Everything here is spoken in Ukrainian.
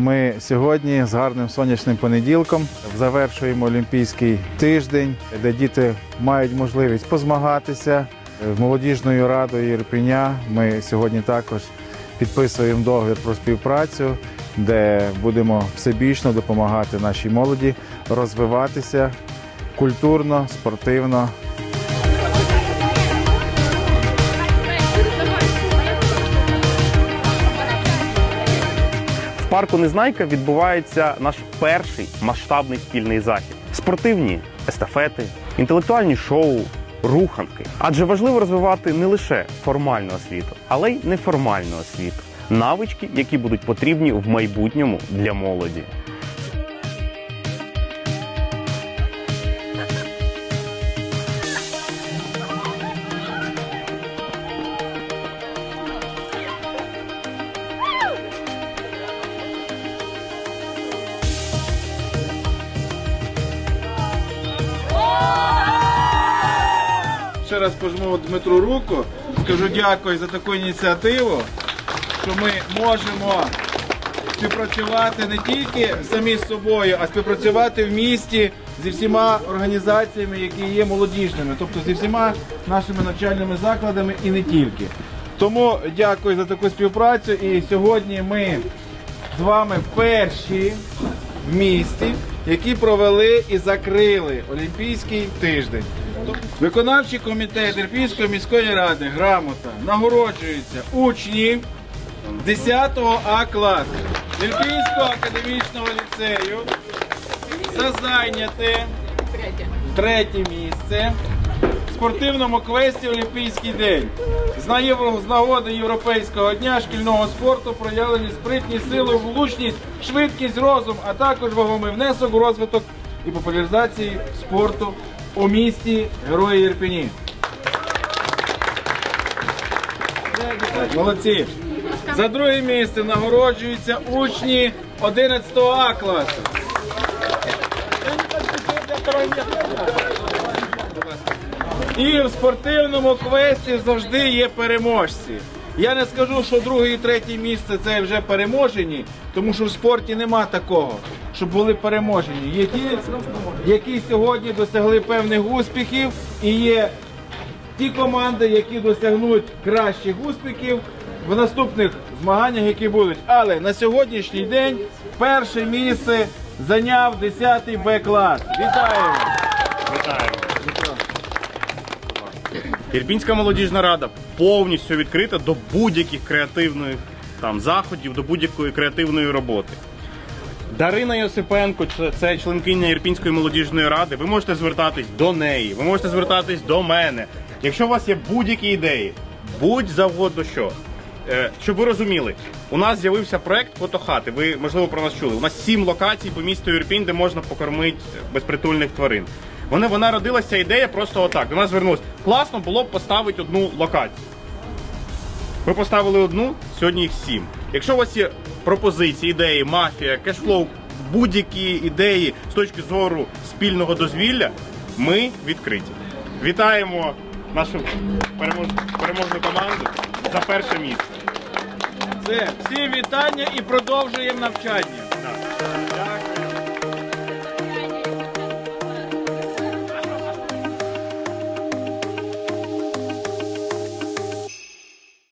Ми сьогодні з гарним сонячним понеділком завершуємо олімпійський тиждень, де діти мають можливість позмагатися Е, молодіжною радою Ірпеня. Ми сьогодні також підписуємо договір про співпрацю, де будемо всебічно допомагати нашій молоді розвиватися культурно, спортивно. Парку Незнайка відбувається наш перший масштабний спільний захід. Спортивні естафети, інтелектуальні шоу, руханки. Адже важливо розвивати не лише формальну освіту, але й неформальну освіту. Навички, які будуть потрібні в майбутньому для молоді. Ще раз пожму Дмитру руку, скажу дякую за таку ініціативу, що ми можемо співпрацювати не тільки самі з собою, а співпрацювати в місті зі всіма організаціями, які є молодіжними, тобто зі всіма нашими навчальними закладами і не тільки. Тому дякую за таку співпрацю. І сьогодні ми з вами перші в місті, які провели і закрили Олімпійський тиждень. Виконавчий комітет Ірпінської міської ради грамота нагороджується учні 10 А класу Ірпінського академічного ліцею за зайняте третє місце в спортивному квесті Олімпійський день. З нагоди Європейського дня шкільного спорту проявлені спритність, сили, влучність, швидкість, розум, а також вагомий внесок у розвиток і популяризації спорту у місті Герої Ірпені. Молодці. За друге місце нагороджуються учні 11 А класу. І в спортивному квесті завжди є переможці. Я не скажу, що друге і третє місце це вже переможені, тому що в спорті нема такого, щоб були переможені. Є ті, які сьогодні досягли певних успіхів, і є ті команди, які досягнуть кращих успіхів в наступних змаганнях, які будуть. Але на сьогоднішній день перше місце зайняв 10-й Б клас. Вітаємо! Вітаємо! Ірпінська молодіжна рада повністю відкрита до будь-яких креативних там заходів, до будь-якої креативної роботи. Дарина Йосипенко, це- членкиня Ірпінської молодіжної ради. Ви можете звертатись до неї, ви можете звертатись до мене. Якщо у вас є будь-які ідеї, будь завгодно що. Е, Щоб ви розуміли, у нас з'явився проект фотохати. Ви можливо про нас чули. У нас сім локацій по місту Ірпінь, де можна покормити безпритульних тварин. Вони вона родилася ідея просто отак. До нас звернулась. Класно було б поставити одну локацію. Ми поставили одну, сьогодні їх сім. Якщо у вас є пропозиції, ідеї, мафія, кешфлоу, будь-які ідеї з точки зору спільного дозвілля, ми відкриті. Вітаємо нашу перемож- переможну команду за перше місце. Все, всім вітання і продовжуємо навчання. Так.